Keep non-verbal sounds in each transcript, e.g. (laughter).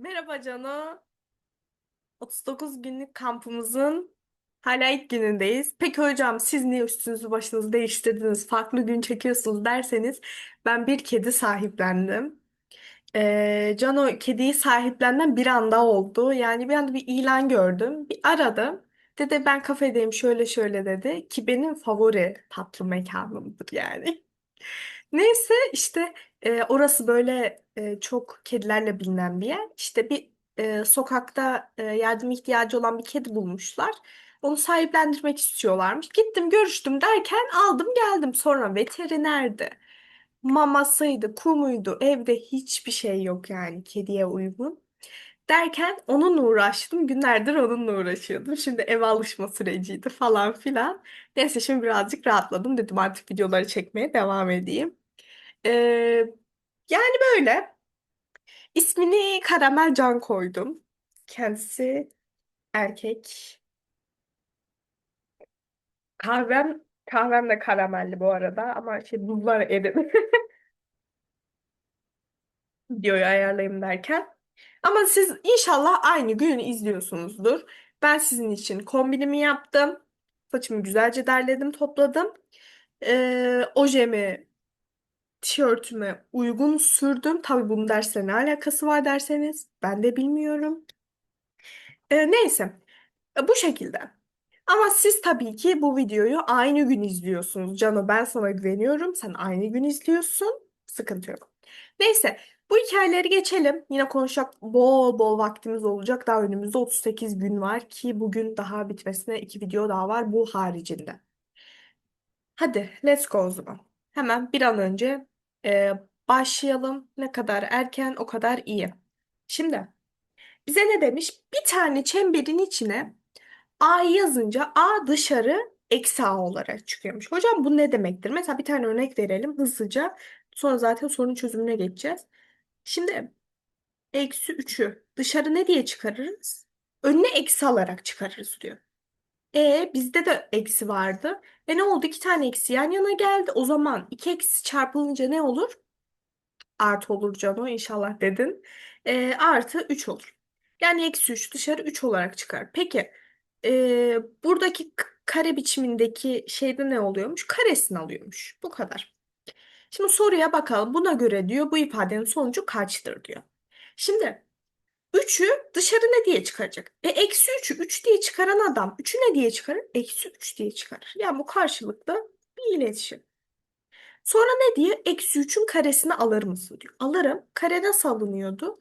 Merhaba Cano. 39 günlük kampımızın hala ilk günündeyiz. Peki hocam siz niye üstünüzü başınızı değiştirdiniz, farklı gün çekiyorsunuz derseniz ben bir kedi sahiplendim. Ee, Cano kediyi sahiplenden bir anda oldu. Yani bir anda bir ilan gördüm. Bir aradım. Dedi ben kafedeyim şöyle şöyle dedi ki benim favori tatlı mekanımdır yani. Neyse işte e, orası böyle e, çok kedilerle bilinen bir yer. İşte bir e, sokakta e, yardım ihtiyacı olan bir kedi bulmuşlar. Onu sahiplendirmek istiyorlarmış. Gittim görüştüm derken aldım geldim. Sonra veterinerdi. Mamasıydı, kumuydu. Evde hiçbir şey yok yani kediye uygun. Derken onunla uğraştım. Günlerdir onunla uğraşıyordum. Şimdi ev alışma süreciydi falan filan. Neyse şimdi birazcık rahatladım. Dedim artık videoları çekmeye devam edeyim. Ee, yani böyle. İsmini Karamel Can koydum. Kendisi erkek. Kahvem, kahvem de karamelli bu arada ama şey buzlar eridi. (laughs) Videoyu ayarlayayım derken. Ama siz inşallah aynı gün izliyorsunuzdur. Ben sizin için kombinimi yaptım. Saçımı güzelce derledim, topladım. Ee, ojemi, tişörtüme uygun sürdüm. Tabii bunun dersle ne alakası var derseniz ben de bilmiyorum. Ee, neyse. E, Bu şekilde. Ama siz tabii ki bu videoyu aynı gün izliyorsunuz. Cano ben sana güveniyorum. Sen aynı gün izliyorsun. Sıkıntı yok. Neyse bu hikayeleri geçelim. Yine konuşacak bol bol vaktimiz olacak. Daha önümüzde 38 gün var ki bugün daha bitmesine iki video daha var bu haricinde. Hadi let's go o zaman. Hemen bir an önce e, başlayalım. Ne kadar erken o kadar iyi. Şimdi bize ne demiş? Bir tane çemberin içine A yazınca A dışarı eksi A olarak çıkıyormuş. Hocam bu ne demektir? Mesela bir tane örnek verelim hızlıca. Sonra zaten sorunun çözümüne geçeceğiz. Şimdi eksi 3'ü dışarı ne diye çıkarırız? Önüne eksi alarak çıkarırız diyor. E bizde de eksi vardı. E ne oldu? İki tane eksi yan yana geldi. O zaman iki eksi çarpılınca ne olur? Artı olur Cano inşallah dedin. E, artı 3 olur. Yani eksi 3 dışarı 3 olarak çıkar. Peki e, buradaki kare biçimindeki şeyde ne oluyormuş? Karesini alıyormuş. Bu kadar. Şimdi soruya bakalım. Buna göre diyor bu ifadenin sonucu kaçtır diyor. Şimdi 3'ü dışarı ne diye çıkaracak? E eksi 3'ü 3 diye çıkaran adam 3'ü ne diye çıkarır? Eksi 3 diye çıkarır. Yani bu karşılıklı bir iletişim. Sonra ne diyor? Eksi 3'ün karesini alır mısın diyor. Alırım. Kare nasıl alınıyordu?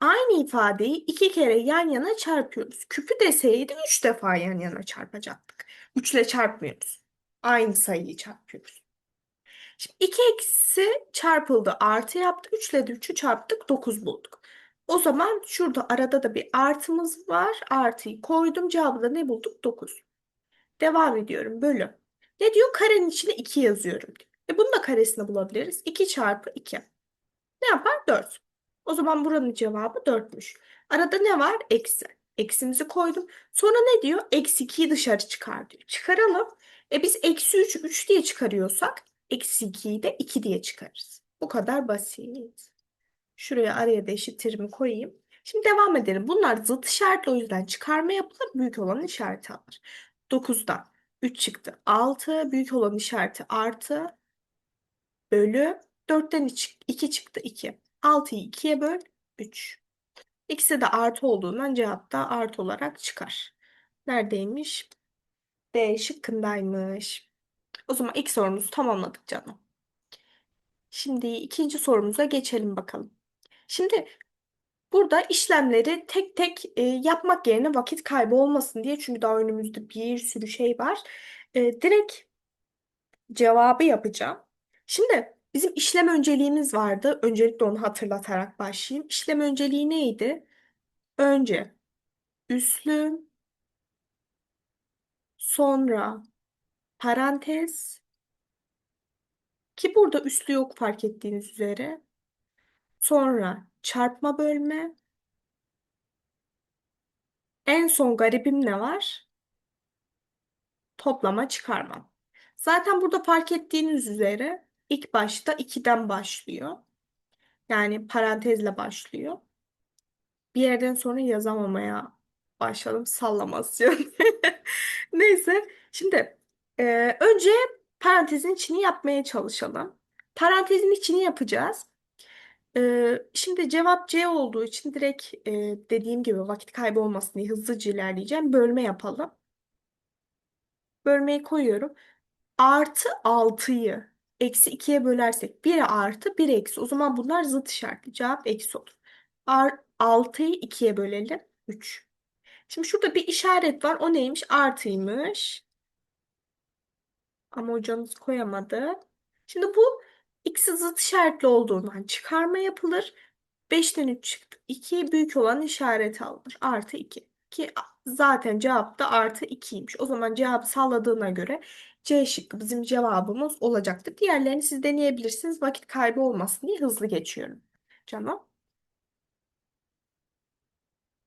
Aynı ifadeyi iki kere yan yana çarpıyoruz. Küpü deseydi üç defa yan yana çarpacaktık. Üçle çarpmıyoruz. Aynı sayıyı çarpıyoruz. Şimdi 2 eksi çarpıldı artı yaptı. 3 ile de 3'ü çarptık 9 bulduk. O zaman şurada arada da bir artımız var. Artıyı koydum. Cevabı da ne bulduk? 9. Devam ediyorum. Bölü. Ne diyor? Karenin içine 2 yazıyorum. E bunun da karesini bulabiliriz. 2 çarpı 2. Ne yapar? 4. O zaman buranın cevabı 4'müş. Arada ne var? Eksi. Eksimizi koydum. Sonra ne diyor? Eksi 2'yi dışarı çıkar diyor. Çıkaralım. E biz eksi 3'ü 3 diye çıkarıyorsak eksi 2'yi de 2 diye çıkarırız. Bu kadar basit. Şuraya araya da eşittirimi koyayım. Şimdi devam edelim. Bunlar zıt işaretli o yüzden çıkarma yapılır. Büyük olanın işareti alır. 9'dan 3 çıktı. 6 büyük olan işareti artı bölü 4'ten 2 çıktı 2. 6'yı 2'ye böl 3. İkisi de artı olduğundan cevap da artı olarak çıkar. Neredeymiş? D şıkkındaymış. O zaman ilk sorumuzu tamamladık canım. Şimdi ikinci sorumuza geçelim bakalım. Şimdi burada işlemleri tek tek e, yapmak yerine vakit kaybı olmasın diye çünkü daha önümüzde bir sürü şey var. E, direkt cevabı yapacağım. Şimdi bizim işlem önceliğimiz vardı. Öncelikle onu hatırlatarak başlayayım. İşlem önceliği neydi? Önce üslü, sonra parantez ki burada üslü yok fark ettiğiniz üzere. Sonra çarpma bölme. En son garibim ne var? Toplama çıkarma. Zaten burada fark ettiğiniz üzere ilk başta 2'den başlıyor. Yani parantezle başlıyor. Bir yerden sonra yazamamaya başladım. Sallamasyon. (laughs) Neyse. Şimdi e, önce parantezin içini yapmaya çalışalım. Parantezin içini yapacağız. E, şimdi cevap C olduğu için direkt e, dediğim gibi vakit kaybı olmasın diye hızlıca ilerleyeceğim. Bölme yapalım. Bölmeyi koyuyorum. Artı 6'yı eksi 2'ye bölersek 1 artı 1 eksi. O zaman bunlar zıt işaretli. Cevap eksi olur. Ar 6'yı 2'ye bölelim. 3. Şimdi şurada bir işaret var. O neymiş? Artıymış. Ama hocamız koyamadı. Şimdi bu ikisi zıt işaretli olduğundan çıkarma yapılır. 5'ten 3 çıktı. 2 büyük olan işareti alınır. Artı 2. Ki zaten cevap da artı 2'ymiş. O zaman cevabı sağladığına göre C şıkkı bizim cevabımız olacaktır. Diğerlerini siz deneyebilirsiniz. Vakit kaybı olmasın diye hızlı geçiyorum. Canım.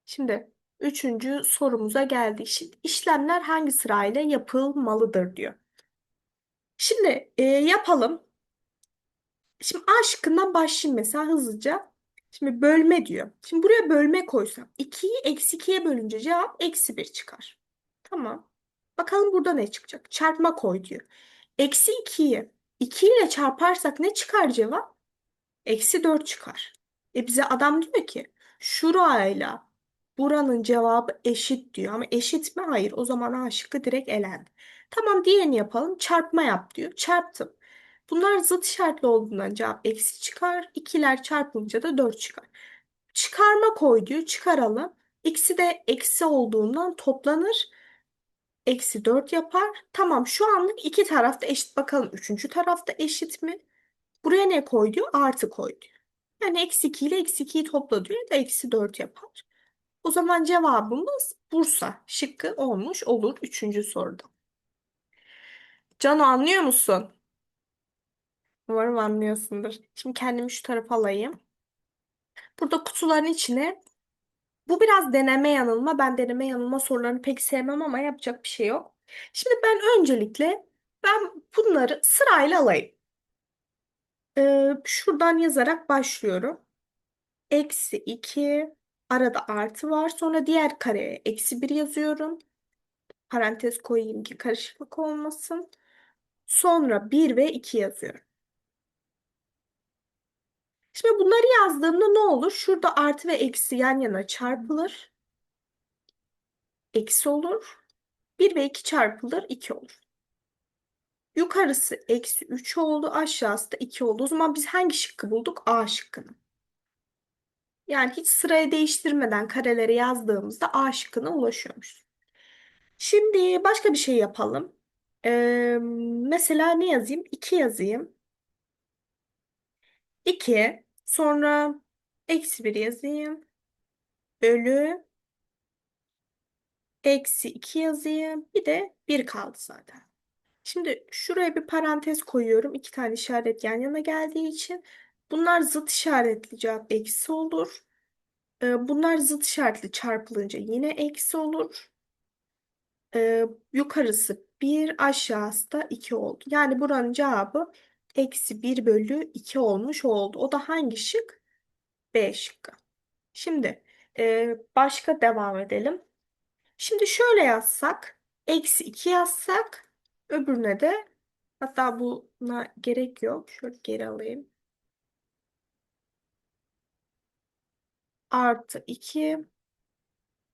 Şimdi üçüncü sorumuza geldik. Şimdi işlemler hangi sırayla yapılmalıdır diyor. Şimdi e, yapalım. Şimdi A şıkkından başlayayım mesela hızlıca. Şimdi bölme diyor. Şimdi buraya bölme koysam 2'yi eksi 2'ye bölünce cevap eksi 1 çıkar. Tamam. Bakalım burada ne çıkacak? Çarpma koy diyor. Eksi 2'yi 2 ile çarparsak ne çıkar cevap? Eksi 4 çıkar. E bize adam diyor ki şurayla buranın cevabı eşit diyor. Ama eşit mi? Hayır. O zaman A şıkkı direkt elendi. Tamam diğerini yapalım. Çarpma yap diyor. Çarptım. Bunlar zıt işaretli olduğundan cevap eksi çıkar. İkiler çarpınca da 4 çıkar. Çıkarma koy diyor. Çıkaralım. İkisi de eksi olduğundan toplanır. Eksi 4 yapar. Tamam şu anlık iki tarafta eşit. Bakalım üçüncü tarafta eşit mi? Buraya ne koy diyor? Artı koy diyor. Yani eksi 2 ile eksi 2'yi topla diyor. Da eksi 4 yapar. O zaman cevabımız Bursa şıkkı olmuş olur üçüncü soruda. Cano anlıyor musun? Umarım anlıyorsundur. Şimdi kendimi şu tarafa alayım. Burada kutuların içine bu biraz deneme yanılma. Ben deneme yanılma sorularını pek sevmem ama yapacak bir şey yok. Şimdi ben öncelikle ben bunları sırayla alayım. Ee, şuradan yazarak başlıyorum. Eksi 2 arada artı var. Sonra diğer kareye eksi 1 yazıyorum. Parantez koyayım ki karışıklık olmasın. Sonra 1 ve 2 yazıyorum. Şimdi bunları yazdığımda ne olur? Şurada artı ve eksi yan yana çarpılır. Eksi olur. 1 ve 2 çarpılır. 2 olur. Yukarısı eksi 3 oldu. Aşağısı da 2 oldu. O zaman biz hangi şıkkı bulduk? A şıkkını. Yani hiç sıraya değiştirmeden kareleri yazdığımızda A şıkkına ulaşıyormuş. Şimdi başka bir şey yapalım. Ee, mesela ne yazayım? 2 yazayım. 2 sonra eksi 1 yazayım. Bölü eksi 2 yazayım. Bir de 1 kaldı zaten. Şimdi şuraya bir parantez koyuyorum. İki tane işaret yan yana geldiği için. Bunlar zıt işaretli cevap eksi olur. Ee, bunlar zıt işaretli çarpılınca yine eksi olur. Ee, yukarısı 1 aşağısı da 2 oldu. Yani buranın cevabı eksi 1 bölü 2 olmuş oldu. O da hangi şık? B şıkkı. Şimdi e, başka devam edelim. Şimdi şöyle yazsak. Eksi 2 yazsak. Öbürüne de hatta buna gerek yok. Şöyle geri alayım. Artı 2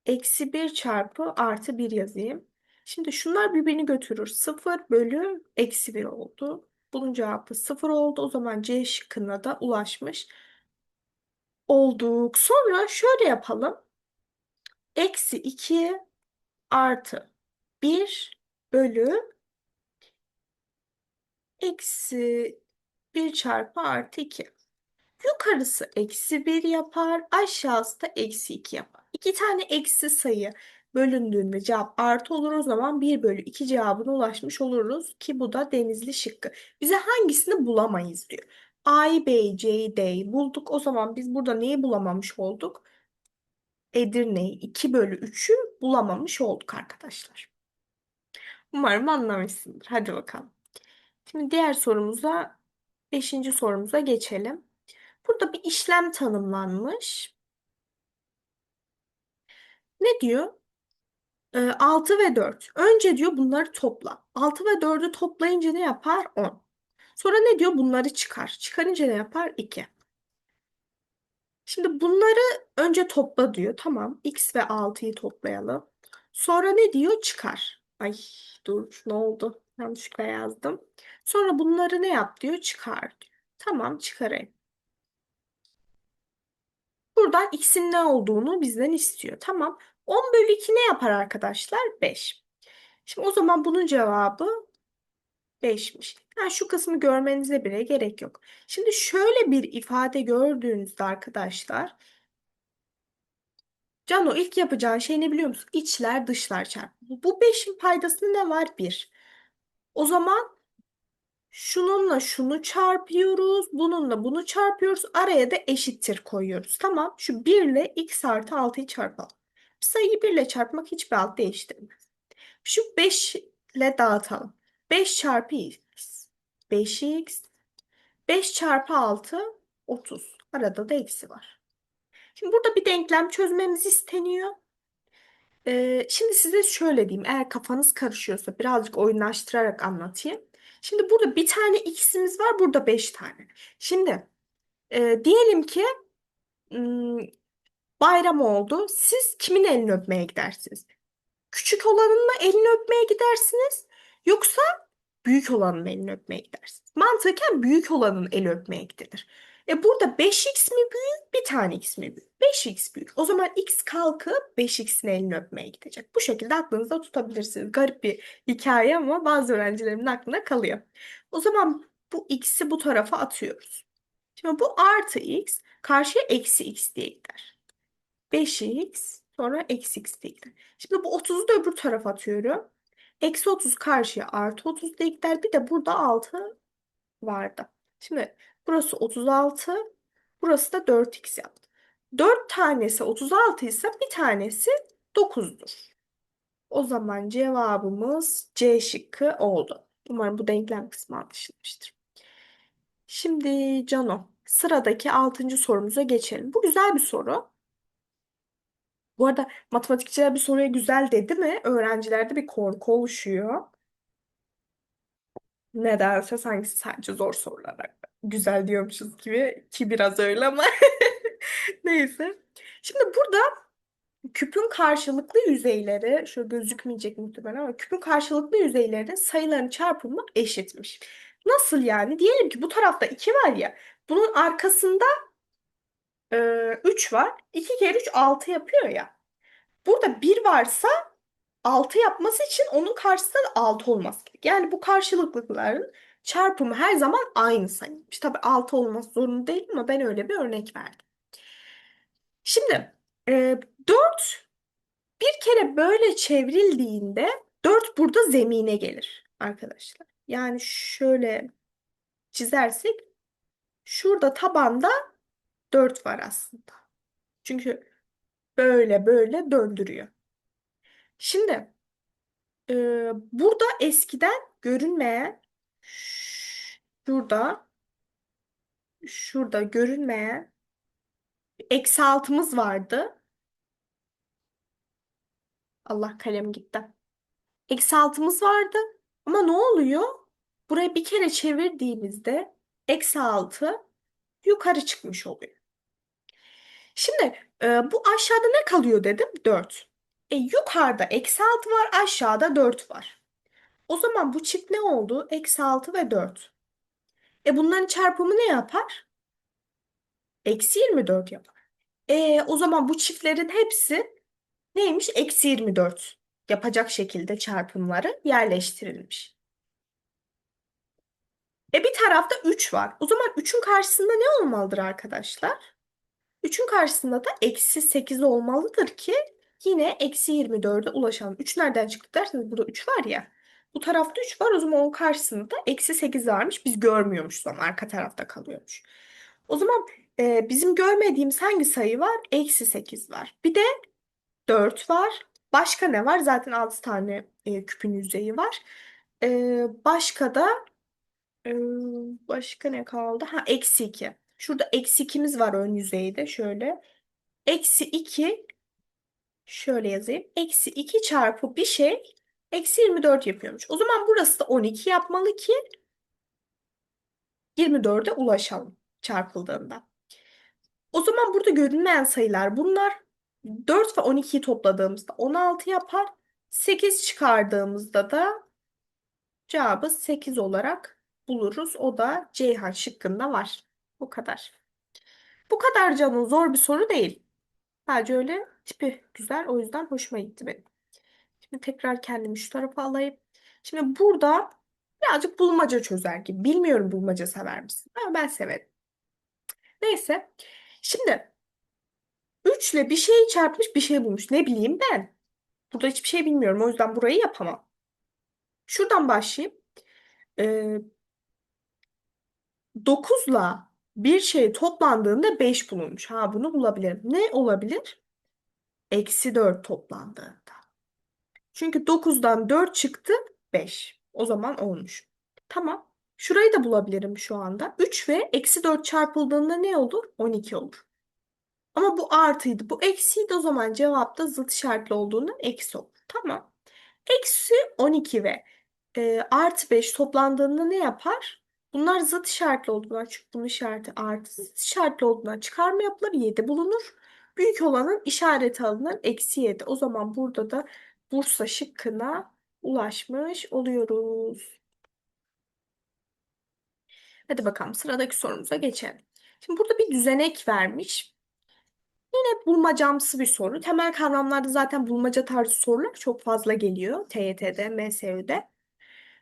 eksi 1 çarpı artı 1 yazayım. Şimdi şunlar birbirini götürür. 0 bölü eksi 1 oldu. Bunun cevabı 0 oldu. O zaman C şıkkına da ulaşmış olduk. Sonra şöyle yapalım. Eksi 2 artı 1 bölü eksi 1 çarpı artı 2. Yukarısı eksi 1 yapar, aşağısı da eksi 2 yapar. İki tane eksi sayı bölündüğünde cevap artı olur. O zaman 1 bölü 2 cevabına ulaşmış oluruz ki bu da denizli şıkkı. Bize hangisini bulamayız diyor. A'yı, B'yi, C'yi, D'yi bulduk. O zaman biz burada neyi bulamamış olduk? Edirne'yi 2 bölü 3'ü bulamamış olduk arkadaşlar. Umarım anlamışsındır. Hadi bakalım. Şimdi diğer sorumuza, beşinci sorumuza geçelim. Burada bir işlem tanımlanmış. Ne diyor? Ee, 6 ve 4. Önce diyor bunları topla. 6 ve 4'ü toplayınca ne yapar? 10. Sonra ne diyor? Bunları çıkar. Çıkarınca ne yapar? 2. Şimdi bunları önce topla diyor. Tamam. X ve 6'yı toplayalım. Sonra ne diyor? Çıkar. Ay dur ne oldu? Yanlışlıkla yazdım. Sonra bunları ne yap diyor? Çıkar diyor. Tamam çıkarayım. Buradan x'in ne olduğunu bizden istiyor. Tamam. 10 bölü 2 ne yapar arkadaşlar? 5. Şimdi o zaman bunun cevabı 5'miş. Yani şu kısmı görmenize bile gerek yok. Şimdi şöyle bir ifade gördüğünüzde arkadaşlar Cano ilk yapacağın şey ne biliyor musun? İçler dışlar çarpımı. Bu 5'in paydasında ne var? 1. O zaman şununla şunu çarpıyoruz. Bununla bunu çarpıyoruz. Araya da eşittir koyuyoruz. Tamam. Şu 1 ile x artı 6'yı çarpalım. Sayıyı 1 ile çarpmak hiçbir alt değiştirmez. Şu 5 ile dağıtalım. 5 çarpı x. 5x. 5 çarpı 6 30. Arada da eksi var. Şimdi burada bir denklem çözmemiz isteniyor. Ee, şimdi size şöyle diyeyim. Eğer kafanız karışıyorsa birazcık oyunlaştırarak anlatayım. Şimdi burada bir tane x'imiz var. Burada 5 tane. Şimdi e, diyelim ki hmm, bayram oldu. Siz kimin elini öpmeye gidersiniz? Küçük olanın mı elini öpmeye gidersiniz? Yoksa büyük olanın elini öpmeye gidersiniz. Mantıken büyük olanın eli öpmeye gidilir. E burada 5x mi büyük, bir tane x mi büyük? 5x büyük. O zaman x kalkıp 5x'in elini öpmeye gidecek. Bu şekilde aklınızda tutabilirsiniz. Garip bir hikaye ama bazı öğrencilerimin aklında kalıyor. O zaman bu x'i bu tarafa atıyoruz. Şimdi bu artı x karşıya eksi x diye gider. 5x sonra eksi x gider. Şimdi bu 30'u da öbür tarafa atıyorum. Eksi 30 karşıya artı 30 diye gider. Bir de burada 6 vardı. Şimdi burası 36. Burası da 4x yaptı. 4 tanesi 36 ise bir tanesi 9'dur. O zaman cevabımız C şıkkı oldu. Umarım bu denklem kısmı anlaşılmıştır. Şimdi Cano sıradaki 6. sorumuza geçelim. Bu güzel bir soru. Bu arada matematikçiler bir soruya güzel dedi mi? Öğrencilerde bir korku oluşuyor. Nedense sanki sadece zor sorulara güzel diyormuşuz gibi ki biraz öyle ama (laughs) neyse. Şimdi burada küpün karşılıklı yüzeyleri şöyle gözükmeyecek muhtemelen ama küpün karşılıklı yüzeylerinin sayıların çarpımı eşitmiş. Nasıl yani? Diyelim ki bu tarafta 2 var ya bunun arkasında e, 3 var. 2 kere 3 6 yapıyor ya. Burada 1 varsa 6 yapması için onun karşısında da 6 olması gerek. Yani bu karşılıklıların çarpımı her zaman aynı sayıymış. Tabii 6 olması zorunda değil ama ben öyle bir örnek verdim. Şimdi e, 4 bir kere böyle çevrildiğinde 4 burada zemine gelir arkadaşlar. Yani şöyle çizersek şurada tabanda 4 var aslında. Çünkü böyle böyle döndürüyor. Şimdi e, burada eskiden görünmeyen şurada şurada görünmeyen eksi altımız vardı. Allah kalem gitti. Eksi altımız vardı. Ama ne oluyor? Burayı bir kere çevirdiğimizde eksi altı yukarı çıkmış oluyor. Şimdi e, bu aşağıda ne kalıyor dedim? 4. E, yukarıda eksi 6 var, aşağıda 4 var. O zaman bu çift ne oldu? Eksi 6 ve 4. E bunların çarpımı ne yapar? Eksi 24 yapar. E, o zaman bu çiftlerin hepsi neymiş? Eksi 24 yapacak şekilde çarpımları yerleştirilmiş. E bir tarafta 3 var. O zaman 3'ün karşısında ne olmalıdır arkadaşlar? 3'ün karşısında da eksi 8 olmalıdır ki yine eksi 24'e ulaşalım. 3 nereden çıktı derseniz burada 3 var ya. Bu tarafta 3 var o zaman onun karşısında da eksi 8 varmış. Biz görmüyormuşuz ama arka tarafta kalıyormuş. O zaman e, bizim görmediğimiz hangi sayı var? Eksi 8 var. Bir de 4 var. Başka ne var? Zaten 6 tane e, küpün yüzeyi var. E, başka da e, başka ne kaldı? Ha eksi 2. Şurada eksi 2'miz var ön yüzeyde şöyle. Eksi 2 Şöyle yazayım. Eksi 2 çarpı bir şey eksi 24 yapıyormuş. O zaman burası da 12 yapmalı ki 24'e ulaşalım çarpıldığında. O zaman burada görünmeyen sayılar bunlar. 4 ve 12'yi topladığımızda 16 yapar. 8 çıkardığımızda da cevabı 8 olarak buluruz. O da Ceyhan şıkkında var. Bu kadar. Bu kadar canım zor bir soru değil. Sadece öyle tipi güzel. O yüzden hoşuma gitti benim. Şimdi tekrar kendimi şu tarafa alayım. Şimdi burada birazcık bulmaca çözer gibi. Bilmiyorum bulmaca sever misin? Ama ben severim. Neyse. Şimdi 3 ile bir şeyi çarpmış bir şey bulmuş. Ne bileyim ben. Burada hiçbir şey bilmiyorum. O yüzden burayı yapamam. Şuradan başlayayım. Ee, 9'la bir şey toplandığında 5 bulunmuş. Ha bunu bulabilirim. Ne olabilir? Eksi 4 toplandığında. Çünkü 9'dan 4 çıktı 5. O zaman olmuş. Tamam. Şurayı da bulabilirim şu anda. 3 ve eksi 4 çarpıldığında ne olur? 12 olur. Ama bu artıydı. Bu eksiydi o zaman cevapta zıt işaretli olduğundan eksi olur. Tamam. Eksi 12 ve e, artı 5 toplandığında ne yapar? Bunlar zıt işaretli olduğundan çünkü bunun işareti artı zıt işaretli olduğundan çıkarma yapılır 7 bulunur. Büyük olanın işareti alınır eksi 7. O zaman burada da Bursa şıkkına ulaşmış oluyoruz. Hadi bakalım sıradaki sorumuza geçelim. Şimdi burada bir düzenek vermiş. Yine bulmacamsı bir soru. Temel kavramlarda zaten bulmaca tarzı sorular çok fazla geliyor. TYT'de, MSÜ'de,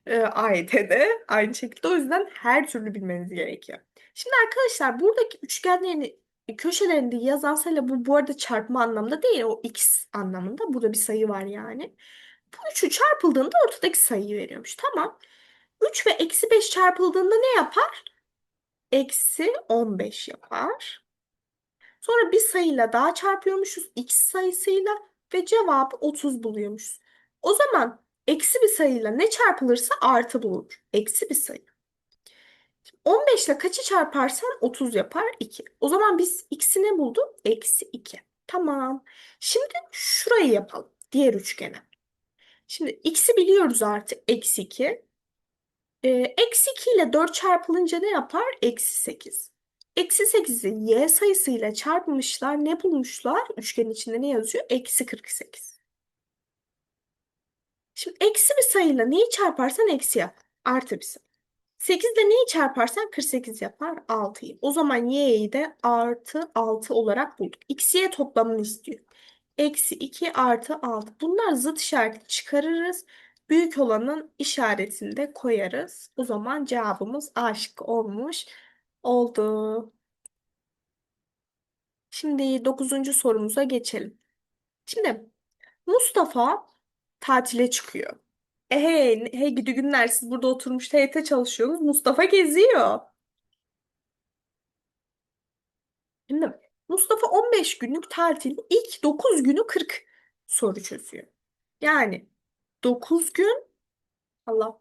e, AYT'de aynı şekilde. O yüzden her türlü bilmeniz gerekiyor. Şimdi arkadaşlar buradaki üçgenlerin köşelerinde yazan sayı bu bu arada çarpma anlamda değil o x anlamında. Burada bir sayı var yani. Bu üçü çarpıldığında ortadaki sayıyı veriyormuş. Tamam. 3 ve eksi 5 çarpıldığında ne yapar? Eksi 15 yapar. Sonra bir sayıyla daha çarpıyormuşuz. X sayısıyla ve cevabı 30 buluyormuşuz. O zaman eksi bir sayıyla ne çarpılırsa artı bulunur. Eksi bir sayı. 15 ile kaçı çarparsan 30 yapar 2. O zaman biz x'i ne bulduk? Eksi 2. Tamam. Şimdi şurayı yapalım. Diğer üçgene. Şimdi x'i biliyoruz artık. Eksi 2. Ee, eksi 2 ile 4 çarpılınca ne yapar? Eksi 8. Eksi 8'i y sayısıyla çarpmışlar. Ne bulmuşlar? Üçgenin içinde ne yazıyor? Eksi 48. Şimdi eksi bir sayıyla neyi çarparsan eksi yap. Artı bir sayı. 8 ile neyi çarparsan 48 yapar 6'yı. O zaman y'yi de artı 6 olarak bulduk. X, y toplamını istiyor. Eksi 2 artı 6. Bunlar zıt işareti çıkarırız. Büyük olanın işaretini de koyarız. O zaman cevabımız A olmuş oldu. Şimdi dokuzuncu sorumuza geçelim. Şimdi Mustafa tatile çıkıyor. E hey, hey gidi günler siz burada oturmuş TYT çalışıyorsunuz. Mustafa geziyor. Şimdi Mustafa 15 günlük tatilin ilk 9 günü 40 soru çözüyor. Yani 9 gün Allah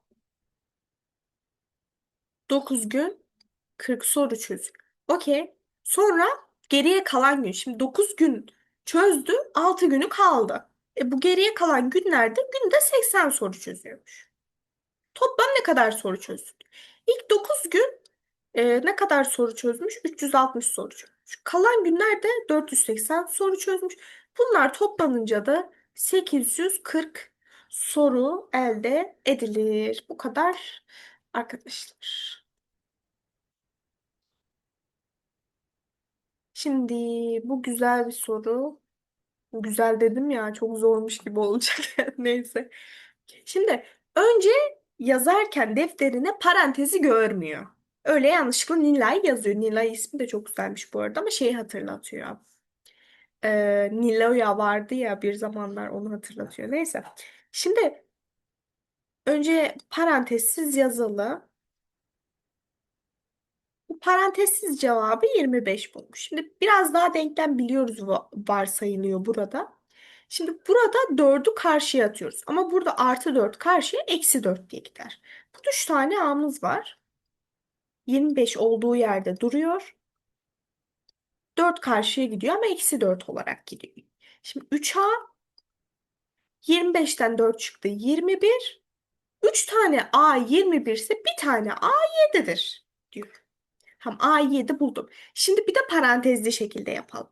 9 gün 40 soru çözüyor. Okey. Sonra geriye kalan gün. Şimdi 9 gün çözdü. 6 günü kaldı. E bu geriye kalan günlerde günde 80 soru çözüyormuş. Toplam ne kadar soru çözdü? İlk 9 gün e, ne kadar soru çözmüş? 360 soru çözmüş. Kalan günlerde 480 soru çözmüş. Bunlar toplanınca da 840 soru elde edilir. Bu kadar arkadaşlar. Şimdi bu güzel bir soru. Güzel dedim ya çok zormuş gibi olacak. (laughs) Neyse. Şimdi önce yazarken defterine parantezi görmüyor. Öyle yanlışlıkla Nilay yazıyor. Nilay ismi de çok güzelmiş bu arada ama şeyi hatırlatıyor. Ee, Niloya vardı ya bir zamanlar onu hatırlatıyor. Neyse. Şimdi önce parantezsiz yazılı. Parantezsiz cevabı 25 bulmuş. Şimdi biraz daha denklem biliyoruz va- varsayılıyor burada. Şimdi burada 4'ü karşıya atıyoruz. Ama burada artı 4 karşıya eksi 4 diye gider. Bu 3 tane a'mız var. 25 olduğu yerde duruyor. 4 karşıya gidiyor ama eksi 4 olarak gidiyor. Şimdi 3A 25'ten 4 çıktı 21. 3 tane A 21 ise bir tane A 7'dir diyor. Tamam A'yı 7 buldum. Şimdi bir de parantezli şekilde yapalım.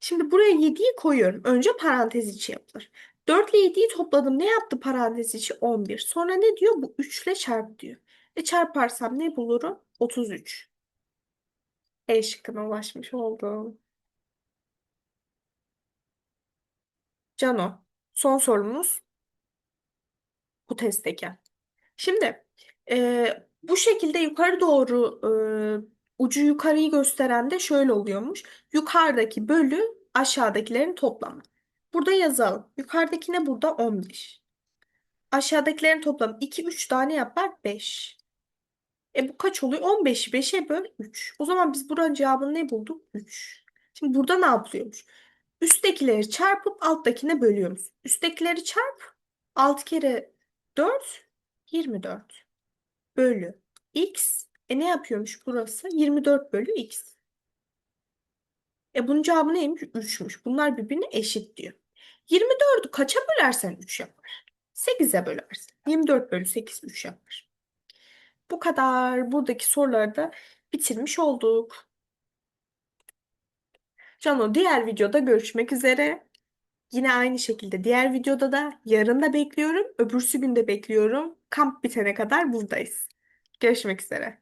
Şimdi buraya 7'yi koyuyorum. Önce parantez içi yapılır. 4 ile 7'yi topladım. Ne yaptı parantez içi? 11. Sonra ne diyor? Bu 3 ile çarp diyor. E çarparsam ne bulurum? 33. E şıkkına ulaşmış oldum. Cano. Son sorumuz bu testteki. Şimdi e, bu şekilde yukarı doğru e, ucu yukarıyı gösteren de şöyle oluyormuş. Yukarıdaki bölü aşağıdakilerin toplamı. Burada yazalım. Yukarıdaki ne burada? 15. Aşağıdakilerin toplamı 2, 3 tane yapar 5. E bu kaç oluyor? 15'i 5'e böl 3. O zaman biz buranın cevabını ne bulduk? 3. Şimdi burada ne yapılıyormuş? Üsttekileri çarpıp alttakine bölüyormuş. Üsttekileri çarp. 6 kere 4 24 bölü x. E ne yapıyormuş burası? 24 bölü x. E bunun cevabı neymiş? 3'müş. Bunlar birbirine eşit diyor. 24'ü kaça bölersen 3 yapar? 8'e bölersin. 24 bölü 8 3 yapar. Bu kadar. Buradaki soruları da bitirmiş olduk. Cano diğer videoda görüşmek üzere. Yine aynı şekilde diğer videoda da yarın da bekliyorum. Öbürsü gün de bekliyorum. Kamp bitene kadar buradayız. Görüşmek üzere.